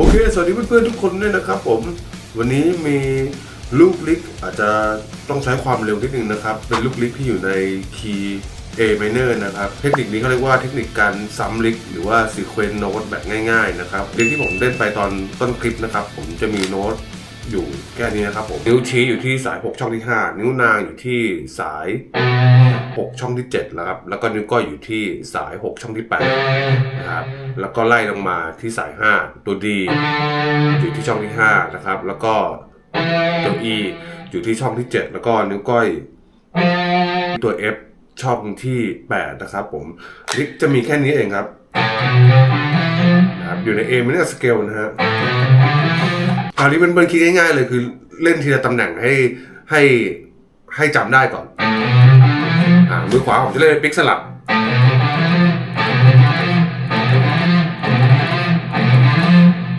โอเค สวัสดีเพื่อนๆทุกคนด้วยนะครับผม วันนี้มีลูกลิกอาจจะต้องใช้ความเร็วนิดนึงนะครับ เป็นลูกลิกที่อยู่ในคีย์ A minor นะครับ เทคนิคนี้เขาเรียกว่าเทคนิคการซ้ำลิกหรือว่า sequence note แบบง่ายๆนะครับลิกที่ผมเล่นไปตอนต้นคลิปนะครับ ผมจะมีโน้ตอยู่แค่นี้นะครับผมนิ้วชี้อยู่ที่สาย 6 ช่องที่ 5 นิ้วนางอยู่ที่สาย 6 ช่องที่7แล้วครับแล้วก็นิ้วก้อยอยู่ที่สาย 6 ช่องที่8นะครับ แล้วก็ไล่ลงมาที่สาย 5 ตัว D อยู่ที่ช่องที่ 5 นะครับ แล้วก็ตัว E อยู่ที่ช่องที่ 7 แล้วก็นิ้วก้อย ตัว F ช่องที่ 8 นะครับผมลิกจะมีแค่นี้เองครับนะครับอยู่ใน A minor scale นะฮะคราวนี้เป็นเบิร์นคิดง่ายๆเลยคือเล่นทีละตำแหน่งให้ให้ให้จำได้ก่อนอ่ามือขวาผมจะเล่นปิกสลับ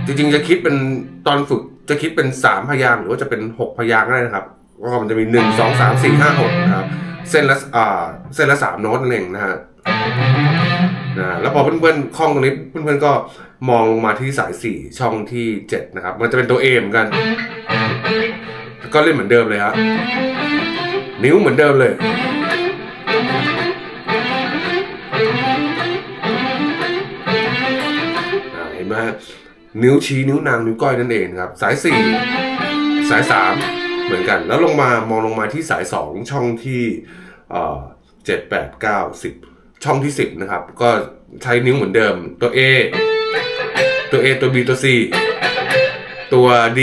จริงๆจะคิดเป็นตอนฝึกจะคิดเป็นสามพยางค์หรือว่าจะเป็นหกพยางค์ก็ได้นะครับก็มันจะมีหนึ่งสองสามสี่ห้าหกนะครับเส้นละอ่าเส้นละสามโน้ตนั่นเองนะฮะนะแล้วพอเพื่อนๆคล่องตรงนี้เพื่อนๆก็มองลงมาที่สายสี่ช่องที่เจ็ดนะครับ มันจะเป็นตัว A เหมือนกัน ก็เล่นเหมือนเดิมเลยครับนิ้วเหมือนเดิมเลยเห็นไหม นิ้วชี้นิ้วนางนิ้วก้อยนั่นเองครับ สายสี่สายสามเหมือนกัน แล้วลงมามองลงมาที่สายสองช่องที่เอ่อเจ็ดแปดเก้าสิบช่องที่สิบนะครับ ก็ใช้นิ้วเหมือนเดิมตัว A ตัว A ตัว B ตัว C ตัว D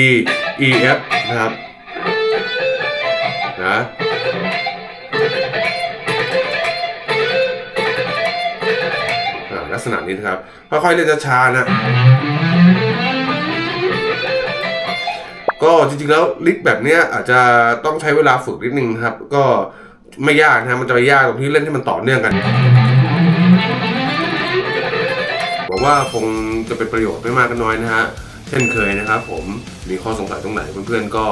E F นะครับนะลักษณะนี้นะครับค่อยๆเล่นช้าๆนะ ก็จริงๆแล้วลิกแบบเนี้ยอาจจะต้องใช้เวลาฝึกนิดนึงครับ ก็ไม่ยากนะมันจะไปยากตรงที่เล่นให้มันต่อเนื่องกันหวังว่าคงจะเป็นประโยชน์ไม่มากก็น้อยนะฮะเช่นเคยนะครับผมมีข้อสงสัยตรงไหนเพื่อนๆก็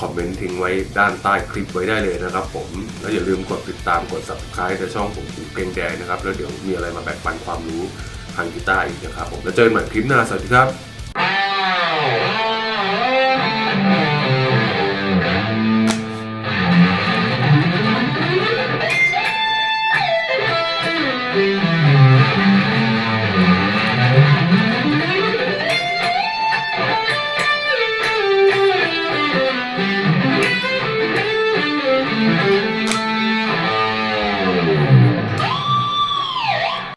คอมเมนต์ทิ้งไว้ด้านใต้คลิปไว้ได้เลยนะครับผมแล้วอย่าลืมกดติดตามกด subscribe ในช่องผมเกงแดงนะครับ แล้วเดี๋ยวมีอะไรมาแบ่งปันความรู้ทางกีตาร์อีกนะครับผมแล้วเจอกันใหม่คลิปหน้าสวัสดีครับ